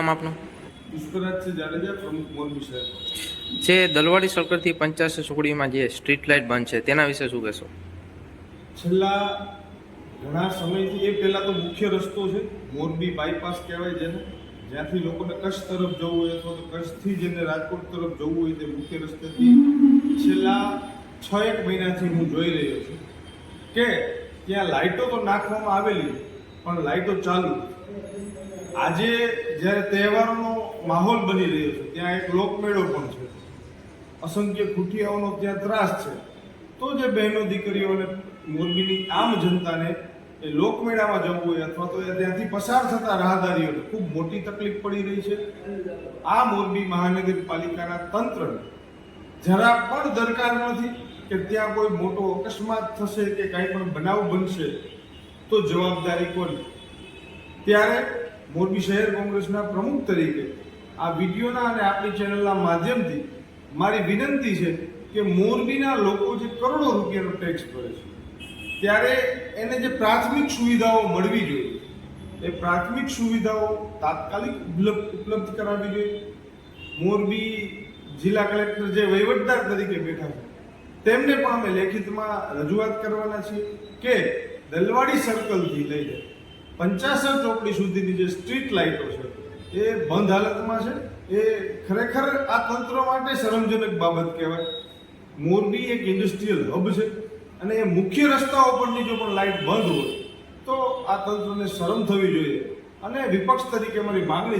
નામ આપનું? જે દલવાડી સર્કલથી પંચાસી સુકડીમાં જે સ્ટ્રીટ લાઇટ બંધ છે તેના વિશે શું કહેશો? છેલ્લા ઘણા સમયથી એ પહેલા તો મુખ્ય રસ્તો છે મોરબી બાયપાસ કહેવાય જેને. જ્યાંથી લોકોને કચ્છ તરફ જવું હોય અથવા તો કચ્છથી જેને રાજકોટ તરફ જવું હોય તે મુખ્ય રસ્તેથી છેલ્લા છ એક મહિનાથી હું જોઈ રહ્યો છું કે ત્યાં લાઇટો તો નાખવામાં આવેલી પણ લાઇટો ચાલુ. આજે જ્યારે તહેવારોનો માહોલ બની રહ્યો છે, ત્યાં એક લોકમેળો પણ છે. અસંખ્ય ખૂટિયાઓનો ત્યાં ત્રાસ છે. તો જે બહેનો દીકરીઓને મોરબીની આમ જનતાને એ લોકમેળામાં જવું હોય અથવા તો એ ત્યાંથી પસાર થતા રાહદારીઓને ખૂબ મોટી તકલીફ પડી રહી છે. આ મોરબી મહાનગરપાલિકાના તંત્રને જરા પણ દરકાર નથી કે ત્યાં કોઈ મોટો અકસ્માત થશે કે કાંઈ પણ બનાવ બનશે. તો જવાબદારી કોની? ત્યારે મોરબી શહેર કોંગ્રેસના પ્રમુખ તરીકે આ વિડીયોના અને આપણી ચેનલના માધ્યમથી મારી વિનંતી છે કે મોરબીના લોકો જે કરોડો રૂપિયાનો ટેક્સ ભરે છે, ત્યારે એને જે પ્રાથમિક સુવિધાઓ મળવી જોઈએ, એ પ્રાથમિક સુવિધાઓ તાત્કાલિક ઉપલબ્ધ કરાવી જોઈએ. મોરબી જિલ્લા કલેક્ટર જે વહીવટદાર તરીકે બેઠા છે, તેમને પણ અમે લેખિતમાં રજૂઆત કરવાના છીએ કે દલવાડી સર્કલથી લઈને પંચાસર ચોકડી સુધીની જે સ્ટ્રીટ લાઇટો છે, એ બંધ હાલતમાં છે. એ ખરેખર આ તંત્ર માટે શરમજનક બાબત કહેવાય. મોરબી એક ઇન્ડસ્ટ્રીયલ હબ છે અને એ મુખ્ય રસ્તાઓ પરની જો પણ લાઇટ બંધ હોય, તો આ તંત્રને શરમ થવી જોઈએ. અને વિપક્ષ તરીકે મારી માંગણી